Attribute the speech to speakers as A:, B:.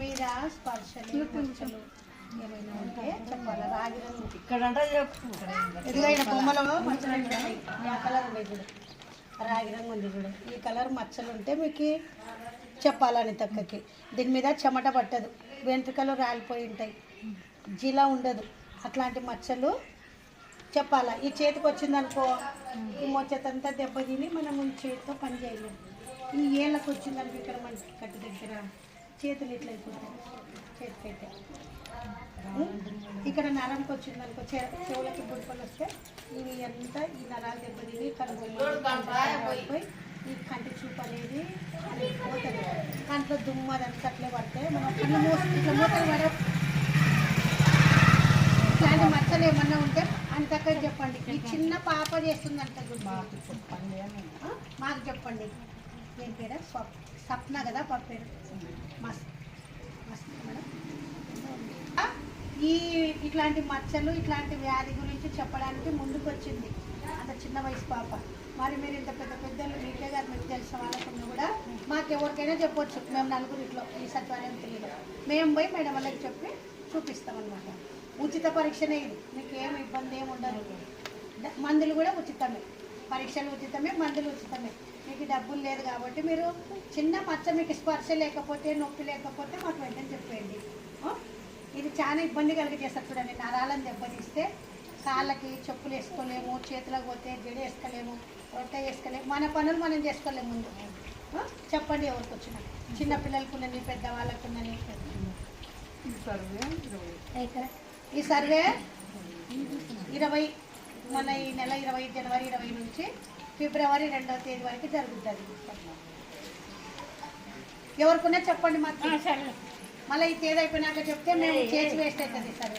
A: మీద స్పర్శలు మచ్చలు ఏమైనా ఉంటే చెప్పాలి? రాగి బొమ్మలో మచ్చలు ఆ కలర్ ఉంది చూడు. రాగి రంగు ఉంది చూడు. ఈ కలర్ మచ్చలు ఉంటే మీకు చెప్పాలని తక్కకి. దీని మీద చెమట పట్టదు. వెంట్రుకలు రాలిపోయి ఉంటాయి. జిలా ఉండదు. అట్లాంటి మచ్చలు చెప్పాలా? ఈ చేతికి వచ్చిందనుకో ఈ మొచ్చతంతా దెబ్బతిని మనం చేతితో పని చేయలేము ఈ ఏళ్ళకి వచ్చిందనుకో ఇక్కడ మనకి కట్టు దగ్గర చేతులు ఇట్లా అయిపోతాయి చేతికైతే? ఇక్కడ నరంకి వచ్చిందనుకో చె- చెవులకి బుడపలు వస్తే ఇవి అంతా ఈ నరాలు దెబ్బతిని కనుగొని ఈ కంటి చూపు అనేది పోతుంది కంట్లో దుమ్ము అదంతా అట్లే పడితే మనం కళ్ళు ఇట్లా మూతలు పడ ఇట్లాంటి మచ్చలు ఏమన్నా ఉంటే అంతక చెప్పండి ఈ చిన్న పాప చేస్తుందంట చూడు. ఆ? మాకు చెప్పండి ఏం పేరు స్వప్ సప్న కదా పాప పేరు? ఈ ఇట్లాంటి మచ్చలు ఇట్లాంటి వ్యాధి గురించి చెప్పడానికి ముందుకు వచ్చింది అంత చిన్న వయసు పాప. మరి మీరు ఇంత పెద్ద పెద్దలు మీకే గారు మీకు తెలిసిన వాళ్ళకున్న కూడా మాకు ఎవరికైనా చెప్పొచ్చు. మేము నలుగురు ఇట్లో ఈ సచివాలయం తెలియదు మేము పోయి మేడం వాళ్ళకి చెప్పి చూపిస్తామన్నమాట. ఉచిత పరీక్షనే ఇది. మీకు ఏం ఇబ్బంది ఏమి ఉండదు. మందులు కూడా ఉచితమే. పరీక్షలు ఉచితమే మందులు ఉచితమే. డబ్బులు లేదు కాబట్టి మీరు చిన్న మచ్చ మీకు స్పర్శ లేకపోతే నొప్పి లేకపోతే మాకు వెంటనే చెప్పేయండి? ఇది చాలా ఇబ్బంది కలిగజేస్తారు చూడండి నరాలను దెబ్బతీస్తే కాళ్ళకి చెప్పులు వేసుకోలేము చేతులకు పోతే జడ వేసుకోలేము రొట్టె వేసుకోలేము మన పనులు మనం చేసుకోలేము ముందు? చెప్పండి ఎవరికి వచ్చిన. చిన్న పిల్లలకు ఉన్నది పెద్దవాళ్ళకు ఉన్నది. ఈ సర్వే ఇరవై మన ఈ నెల ఇరవై జనవరి ఇరవై నుంచి ఫిబ్రవరి రెండవ తేదీ వరకు జరుగుతుంది. ఎవరికన్నా చెప్పండి మాకు. మళ్ళీ ఈ తేదీ అయిపోయినాక చెప్తే మేము చేసి వేస్ట్ అవుతుంది సరే.